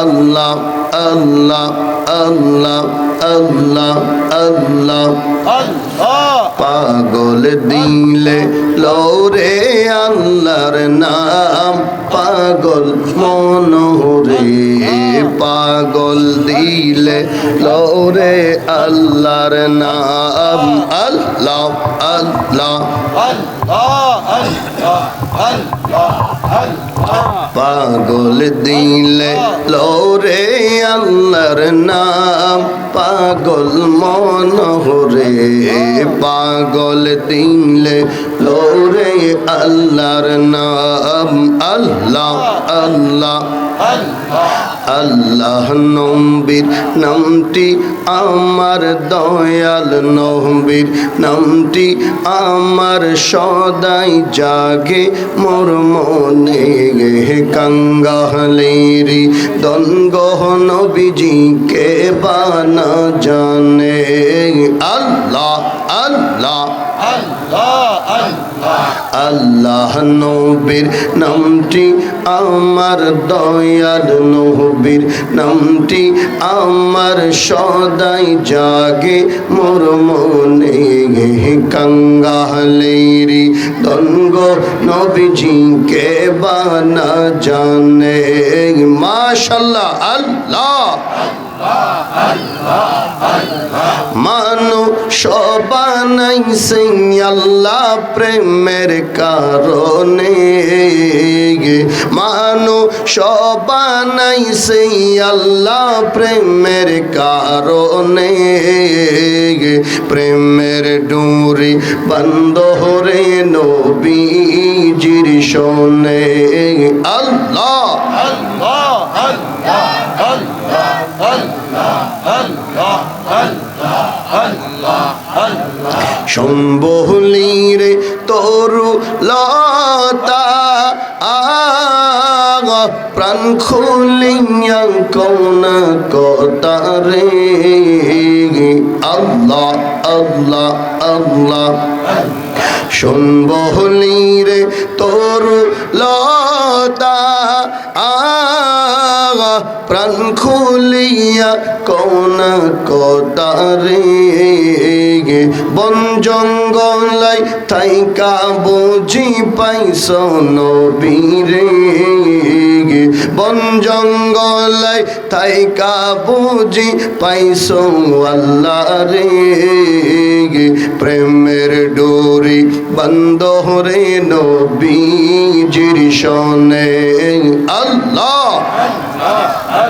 আল্লাহ আল্লাহ আল্লাহ আল্লাহ পাগল দিলে লৌরে আল্লাহর নাম। পাগল মনোরে পাগল দিলে লৌরে আল্লাহর নাম। আল্লাহ। আল্লাহ। পাগল দিলে লোরে আল্লাহর নাম পাগল মন হরে পাগল দিলে লৌরে আল্লাহর নাম আল্লাহ আল্লাহ। আল্লাহ নবীর নামটি আমার দয়াল নবীর নামটি আমার সদাই জাগে মোর মনে। গে কাঙ্গালেরি দনগহ নবীজিকে বানা জানে। আল্লাহ আল্লাহ আল্লাহ। নবীর নামটি আমার দয়াল নবীর নামটি আমার সদাই জাগে মোর মনে গে দঙ্গ নবীজিকে বানা জানে। মাশাল্লাহ আল্লাহ আল্লাহ। মানু সবানাই আল্লাহ প্রেমের কারণে। মানু সবানাই আল্লাহ প্রেমের কারণে। প্রেমের ডুরি বন্ধ হরে নবীজির শোনে। আল্লাহ। সম্বহলির তরু লতা আগ, প্রাণ খুলিয়া কৌন কতারে আল্লাহ আল্লাহ আল্লাহ। শুনবহলির তরু লতা আগা প্রাণ খুলিয়া কৌন কতারে। বন জঙ্গলাই থাইকা বুঝি পাইছ নবীরে। বন জঙ্গলাই থাইকা বুঝি পাইছ আল্লাহ রে প্রেমের ডোরি বন্ধ রে নবীজির শোনে। আল্লাহ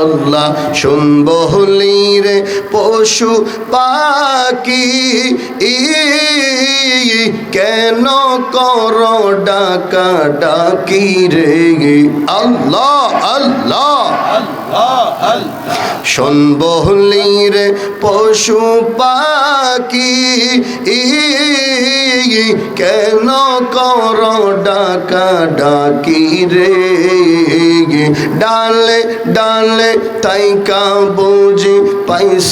আল্লাহ শুনব রে পশু পাখি। কেন কর ডাকা ডাকি রে? আল্লাহ আল্লাহ। শুনবহলি রে পশু পাখি। কেন কর ডাকা ডাকি রে? ডালে ডালে তাইকা বুঝি পাইছ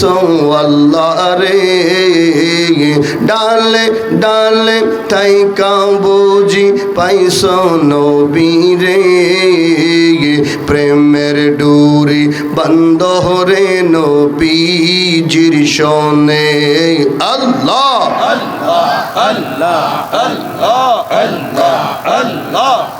আল্লাহ রে। ডালে ডালে তাইকা বুঝি পাইছ নবী রে। প্রেমের ডুরি বন্ধ রে নবীজির শোনে। আল্লাহ আল্লাহ আল্লাহ আল্লাহ আল্লাহ আল্লাহ।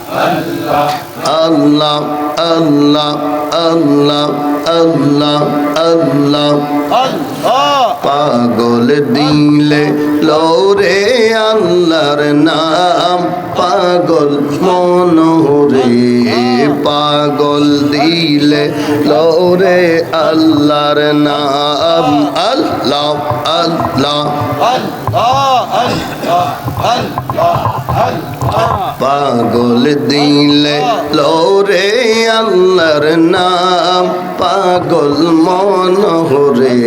আল্লাহ আল্লাহ আল্লাহ আল্লাহ আল্লাহ। পাগল দিলে লৌরে আল্লাহর নাম। পাগল মনোরে পাগল দিলে লোরে আল্লাহর নাম। আল্লাহ আল্লাহ। পাগল দিলে লোরে আল্লাহর নাম। পাগল মন হরে,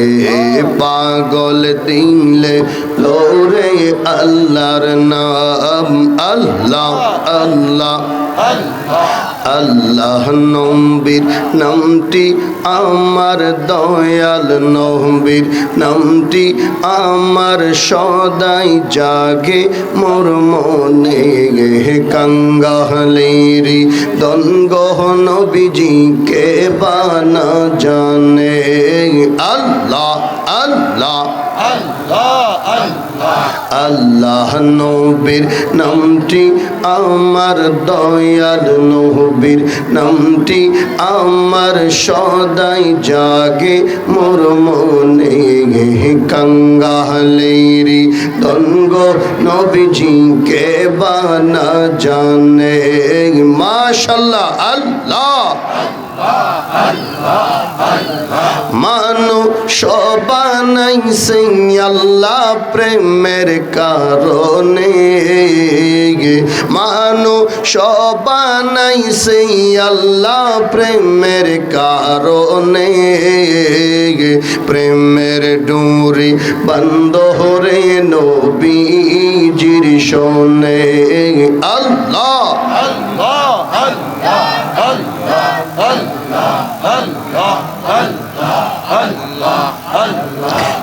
পাগল দিলে লোরে আল্লাহর নাম আল্লাহ আল্লাহ। আল্লাহ নবীর নামটি আমার দয়াল নবীর নামটি আমার সদাই জাগে মোর মনে কাঙ্গালেরি। দনগহ নবীজিকে বানা জানে। আল্লাহ। আল্লাহ আল্লাহ। নবীর নামটি আমার দয়াল নবীর নামটি আমার সদাই জাগে মোর মনে কাঙ্গালেরি দঙ্গ নবীজিকে বানা জানে। মাশাল্লাহ, আল্লাহ। মানু সবানাই সিং আল্লাহ প্রেমের কারণে। মানু সবানাই সিং আল্লাহ প্রেমের কারণে। প্রেমের ডুরি বন্ধ হরে নবীজির শোনে। আল্লাহ।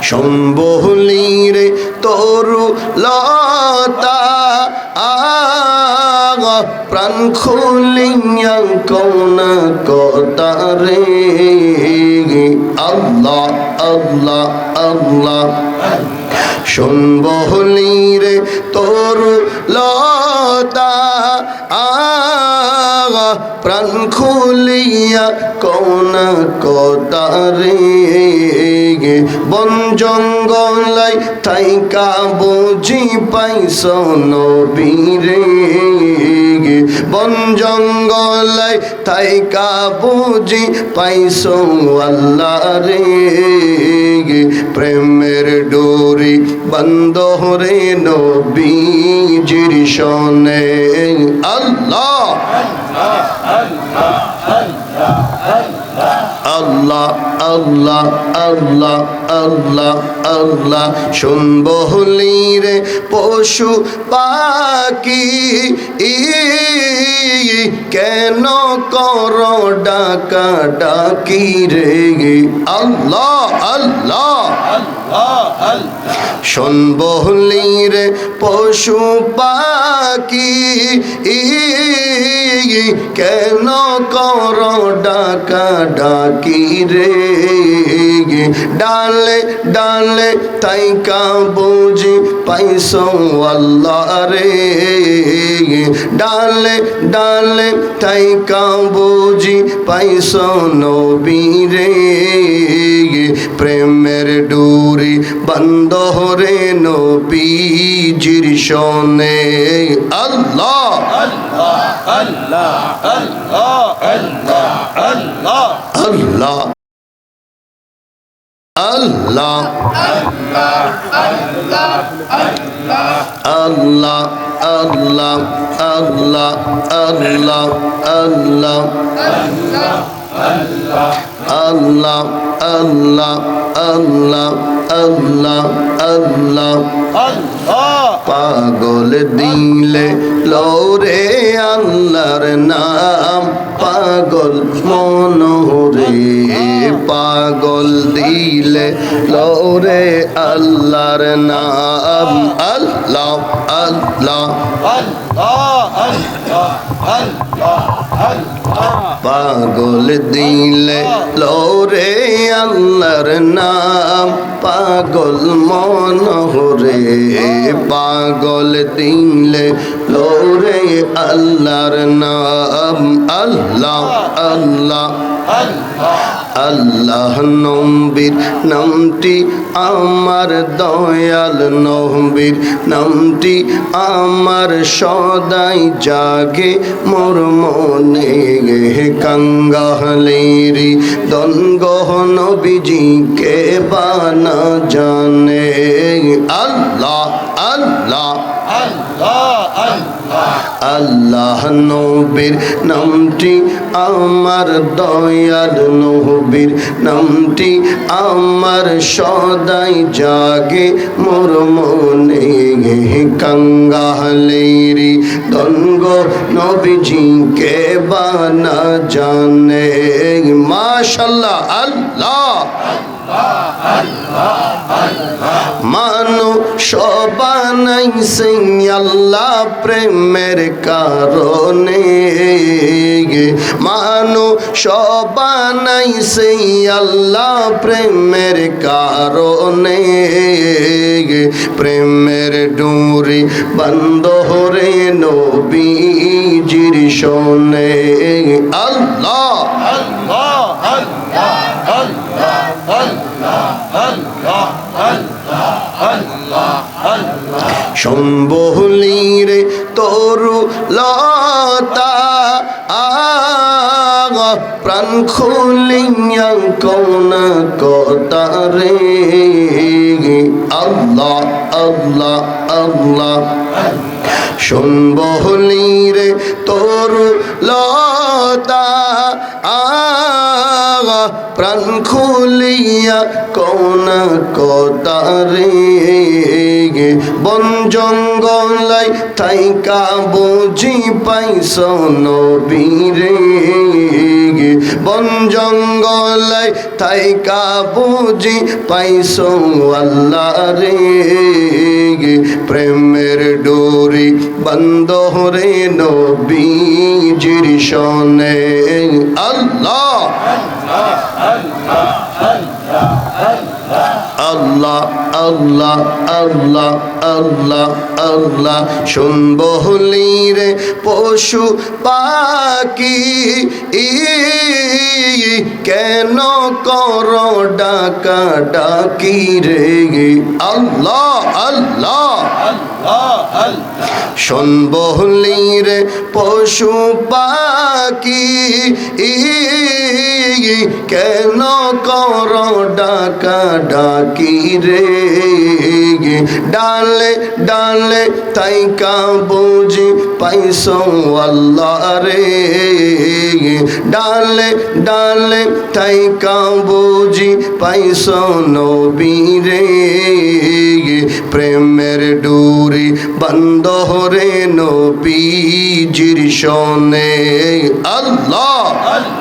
সম্বলিরে তরু লতা প্রাণ খুলিয়া কৌন কতারে আল্লাহ আল্লাহ আল্লাহ। শুনবলিরে তরু লতা আগা প্রাণ খুলিয়া কোন কতারে বন জঙ্গলাই থাইকা বুঝি পাইছ নবীরে। বন জঙ্গলাই থাইকা বুঝি পাইছ আল্লাহ রে প্রেমের ডোরি বন্ধ রে নবীজির শোনে। আল্লাহ! আল্লাহ আল্লাহ আল্লাহ আল্লাহ আল্লাহ। রে পশু পাখি। কেন কর ডাকা ডাকি রে? আল্লাহ আল্লাহ। শুনব রে পশু ই, কেন কর ডাকা ডাকি রে? ডালে ডালে তাই কা বুঝি আল্লাহ রে। ডালে ডালে তাই কা বুঝি পাইছ নবী রে। প্রেমের ডুরি বন্ধ রে নবীজির শোনে। আল্লাহ আল্লাহ আল্লাহ আল্লাহ আল্লাহ। আল্লাহ। আল্লাহ। আল্লাহ। আল্লাহ। আল্লাহ। আল্লাহ। আল্লাহ। পাগল দিলে লৌরে আল্লাহর নাম। পাগল মনোরে পাগল দিলে লৌরে আল্লাহর নাম। আল্লাহ আল্লাহ। পাগল দিলে লোরে আল্লাহর নাম। পাগল মন হরে, পাগল দিলে লোরে আল্লাহর নাম। আল্লাহ আল্লাহ আল্লাহ নম্বির নামটি আমার দয়াল নম্বির নামটি আমার সদাই জাগে মোর মনে। কাঙ্গালেরি দনগহ নবীজিকে বানা জানে। আল্লাহ আল্লাহ। আল্লাহ। নবীর নামটি আমার দয়াল নবীর নামটি আমার সদাই জাগে মোর মনে কাঙ্গালেরি দঙ্গ নবীজিকে বানা জানে। মাশাল্লাহ আল্লাহ আল্লাহ। মানু সবানাইছে আল্লাহ প্রেমের কারণে। মানু সবানাইছে আল্লাহ প্রেমের কারণে। প্রেমের ডুরি বন্ধ হরে নবীজির শোনে। আল্লাহ সম্বলিরে তরু লতা আগ প্রাণ খুলিয়া কৌন কতারে আল্লাহ আল্লাহ আল্লাহ। শুনবহলিরে তরু লতা আগা প্রাণ খুলিয়া কৌন কতারে বন জঙ্গলাই থাইকা বুঝি পাইছ নবীরে। বন জঙ্গলাই থাইকা বুঝি পাইছ আল্লাহ রে প্রেমের ডোরি বন্ধ রে নবীজির শোনে। আল্লাহ! আল্লাহ আল্লাহ আল্লাহ আল্লাহ আল্লাহ। রে পশু পাখি। কেন কর ডাকা ডাকি রে? আল্লাহ আল্লাহ। শুনবহলি রে পশু পাখি। কেন কর ডাকা ডাকি রে? ডালে ডালে তাই কা বুঝি আল্লাহ রে। ডালে ডালে তাই কা বুঝি নবী রে। প্রেমের ডুরি বন্ধ রে নবীজির শোনে। আল্লাহ আল্লাহ।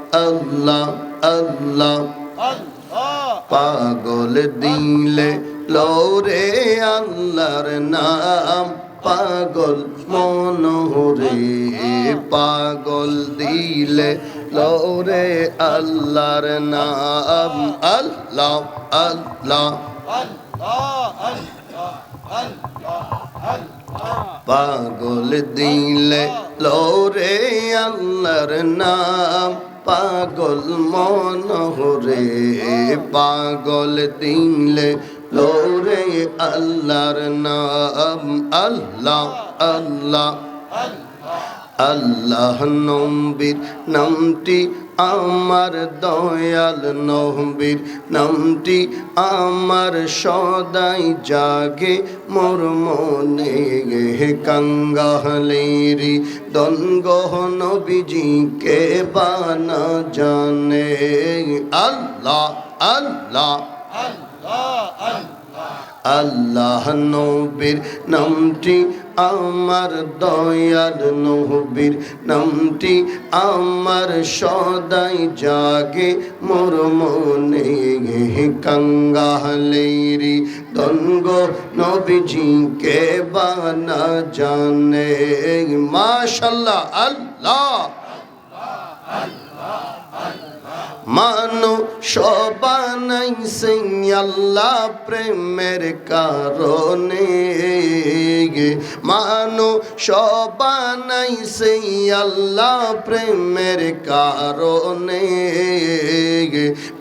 পাগল দিলে লোরে আল্লাহর নাম। পাগল মন রে পাগল দিলে লোরে আল্লাহর নাম। আল্লাহ আল্লাহ। পাগল দিলে লোরে আল্লাহর নাম। পাগল মন হরে পাগল দিনলে লোরে আল্লাহর নাম আল্লাহ আল্লাহ। আল্লাহ নম্বির নামটি আমার দয়াল নবীর নামটি আমার সদাই জাগে মোর মনে কাঙ্গালেরি দনগহ নবীজি কে বানা জানে। আল্লাহ আল্লাহ আল্লাহ। আল্লাহ নবীর নামটি আমার দয়াল নবীর নামটি আমার সদাই জাগে, মোর মনে কঙ্গালেরি দঙ্গ নবীজি কে বানা জানে। মাশাল্লাহ, আল্লাহ। মানো, সবানাই সবানাইছে আল্লাহ প্রেমের কারণে। মানো, সবানাই সবানাইছে আল্লাহ প্রেমের কারণে।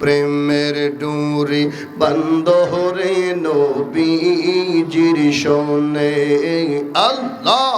প্রেমের ডুরি বন্ধ হরে নবীজির শোনে। আল্লাহ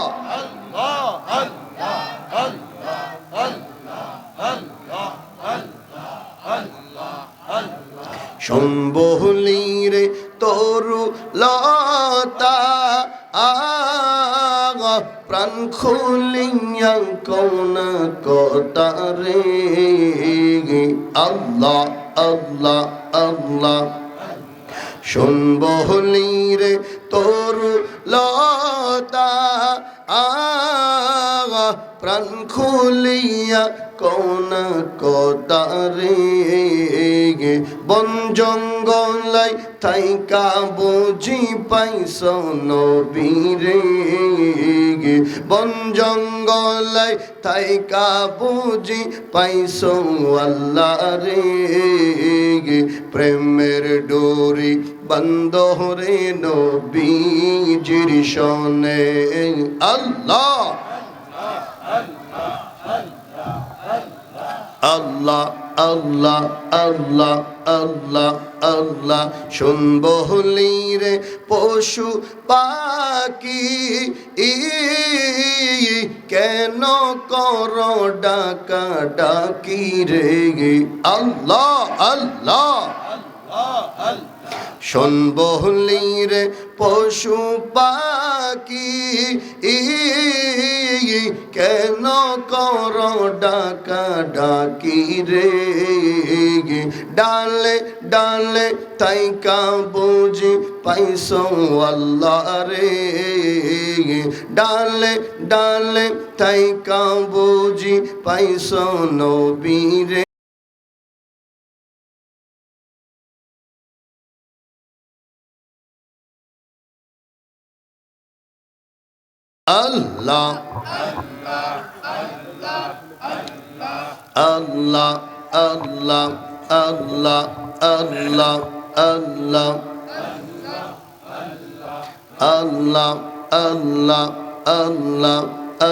প্রাণ খুলিয়া কোন কতারে বন জঙ্গলাই থাইকা বুঝি পাইছ নবীরে। বন জঙ্গলাই থাইকা বুঝি পাইছ আল্লাহ রে প্রেমের ডোরি বন্ধ রে নবীজির আল্লাহ! আল্লাহ আল্লাহ আল্লাহ আল্লাহ আল্লাহ। শুনব রে পশু পাখি। কেন কর ডাকা ডাকি রে? আল্লাহ আল্লাহ। শুনবহলির পশু ই, কেন কর ডাকা ডাকি রে? ডালে ডালে তাইকা বুঝি পাইছ আল্লাহ রে। ডালে ডালে তাইকা বুঝি পাইছ নবী রে। আল্লাহ। আল্লাহ আল্লাহ আল্লাহ আল্লাহ আল্লাহ। আল্লাহ আল্লাহ আল্লাহ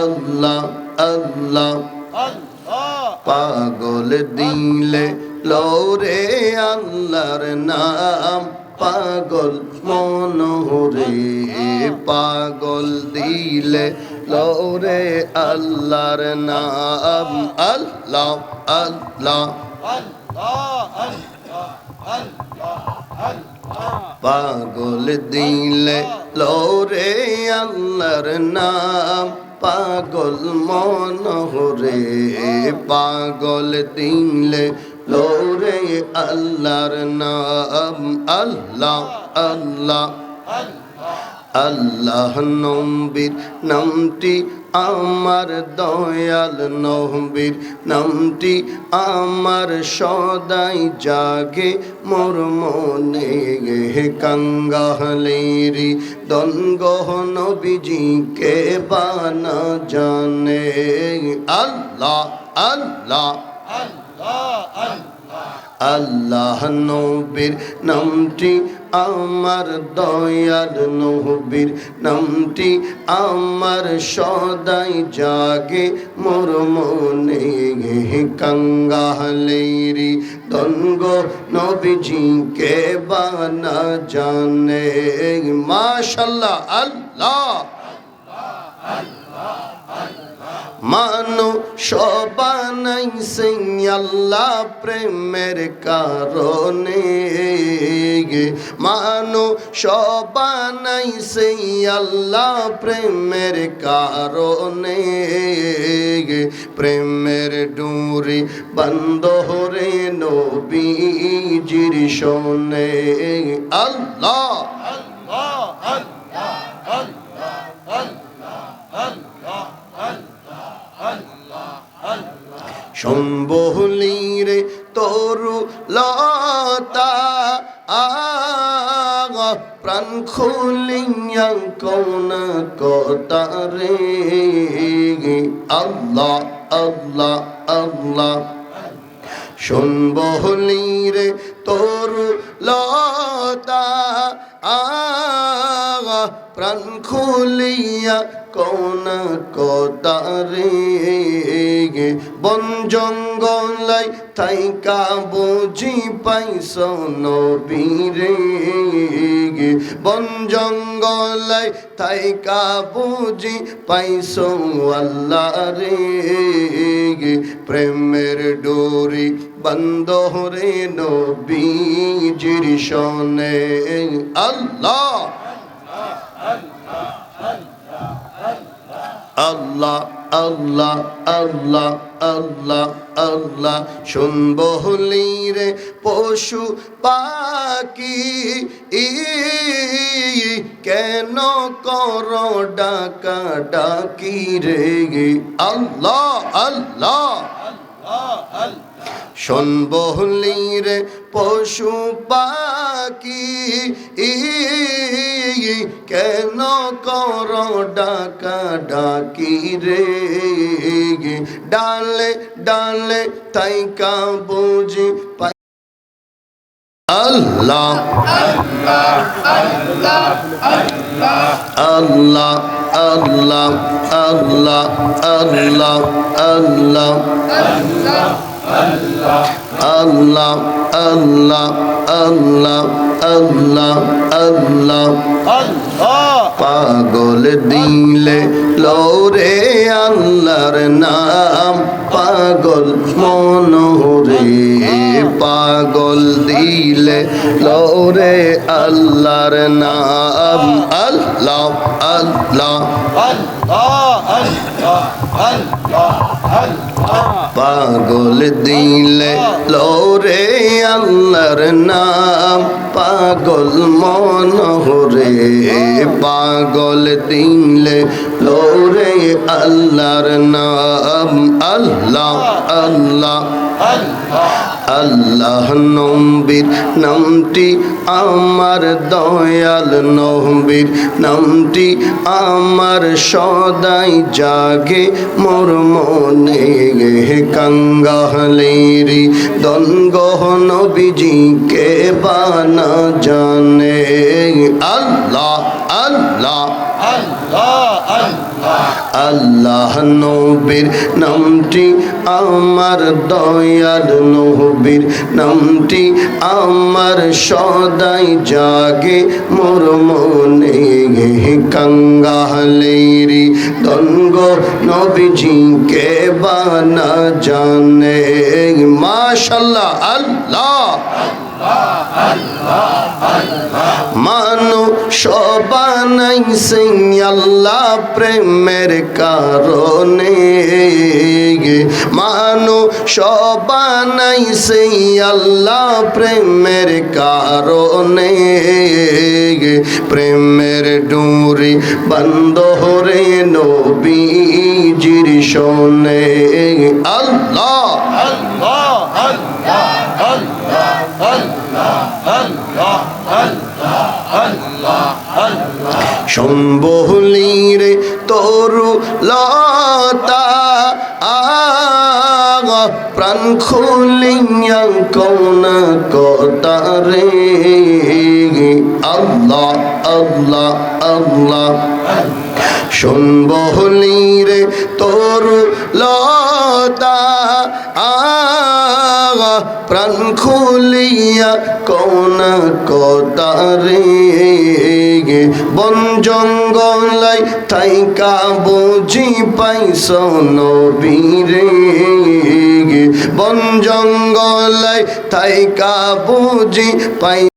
আল্লাহ আল্লাহ। পাগল দিলে লোরে আল্লাহর নাম। পাগল মনোহরে পাগল দিলে লোরে আল্লাহর নাম। আল্লাহ আল্লাহ। পাগল দিলে লোরে আল্লাহর নাম। পাগল মনোহরে পাগল দিলে লোরে আল্লাহর নাম আল্লাহ আল্লাহ। আল্লাহ নবীর নামটি আমার দয়াল নবীর নামটি আমার সদাই জাগে মোর মনে। গে কাঙ্গালেরি দনগহ নবীজি কে বানা জানে। আল্লাহ আল্লাহ। আল্লাহ নবীর নামটি আমার দয়াল নবীর নামটি আমার সদাই জাগে, মোর মনে কাঙ্গালেরি দনগ নবীজি কে বানা জানে। মাশাল্লাহ, আল্লাহ। মানো সবানাইছে আল্লাহ প্রেমের কারণে। মানো সবানাইছে আল্লাহ প্রেমের কারণে। প্রেমের ডুরি বন্ধ হরে নবীজির শোনে। আল্লাহ! সম্বহলির তরু লতা আগ, প্রাণ খুলিয়া কৌন কতারে আল্লাহ আল্লাহ আল্লাহ। শুনবহলির তরু লতা আগা প্রাণ খুলিয়া কোন কতারে বন জঙ্গলাই থাইকা বুঝি পাইছ নবীরে। বন জঙ্গলাই থাইকা বুঝি পাইছ আল্লাহ রে প্রেমের ডোরি বন্ধ রে নবীজির শোনে আল্লাহ! আল্লাহ আল্লাহ আল্লাহ আল্লাহ আল্লাহ। শুনব রে পশু পাখি। কেন কর ডাকা ডাকি রে? আল্লাহ আল্লাহ। শোনবহলির পশু পাখি কেন কর ডাকা ডাকি রে? ডালে ডালে তাইকা বুঝি পাই। আল্লাহ আল্লাহ আল্লাহ আল্লাহ আল্লাহ আল্লাহ আল্লাহ। আল্লাহ আল্লাহ আল্লাহ আল্লাহ পাগল দিলে লোরে আল্লাহর নাম। পাগল মনোরে পাগল দিলে লোরে আল্লাহর নাম। আল্লাহ আল্লাহ। পাগল দিলে লোরে আল্লাহর নাম। পাগল মন হরে, পাগল দিলে লোরে আল্লাহর নাম। আল্লাহ আল্লাহ আল্লাহ নবীর নামটি আমার দয়াল নবীর নামটি আমার সদাই জাগে মোর মনে। কাঙ্গালেরি দনগহ নবীজিকে বানা জানে। আল্লাহ আল্লাহ। আল্লাহ। নবীর নামটি, আমার দয়াল নবীর নামটি, আমার সদাই জাগে মোর মনে কাঙ্গালেরি। দঙ্গ নবীজিকে বানা জানে। মাশাল্লাহ, আল্লাহ। মানো সবানাইছে আল্লাহ প্রেমের কারণে। মানো সবানাইছে আল্লাহ প্রেমের কারণে। প্রেমের ডুরি বন্ধ হরে নবীজির শোনে। আল্লাহ। সম্বহলির তরু লতা আগ, প্রাণ খুলিয়া কৌন কতারে আল্লাহ আল্লাহ আল্লাহ। শুনবহলির তরু লতা আগ প্রাণ খুলিয়া কোন কতারে। বন জঙ্গলাই থাইকা বুঝি পাইস নবীরে। বন জঙ্গলাই থাইকা বুঝি পাই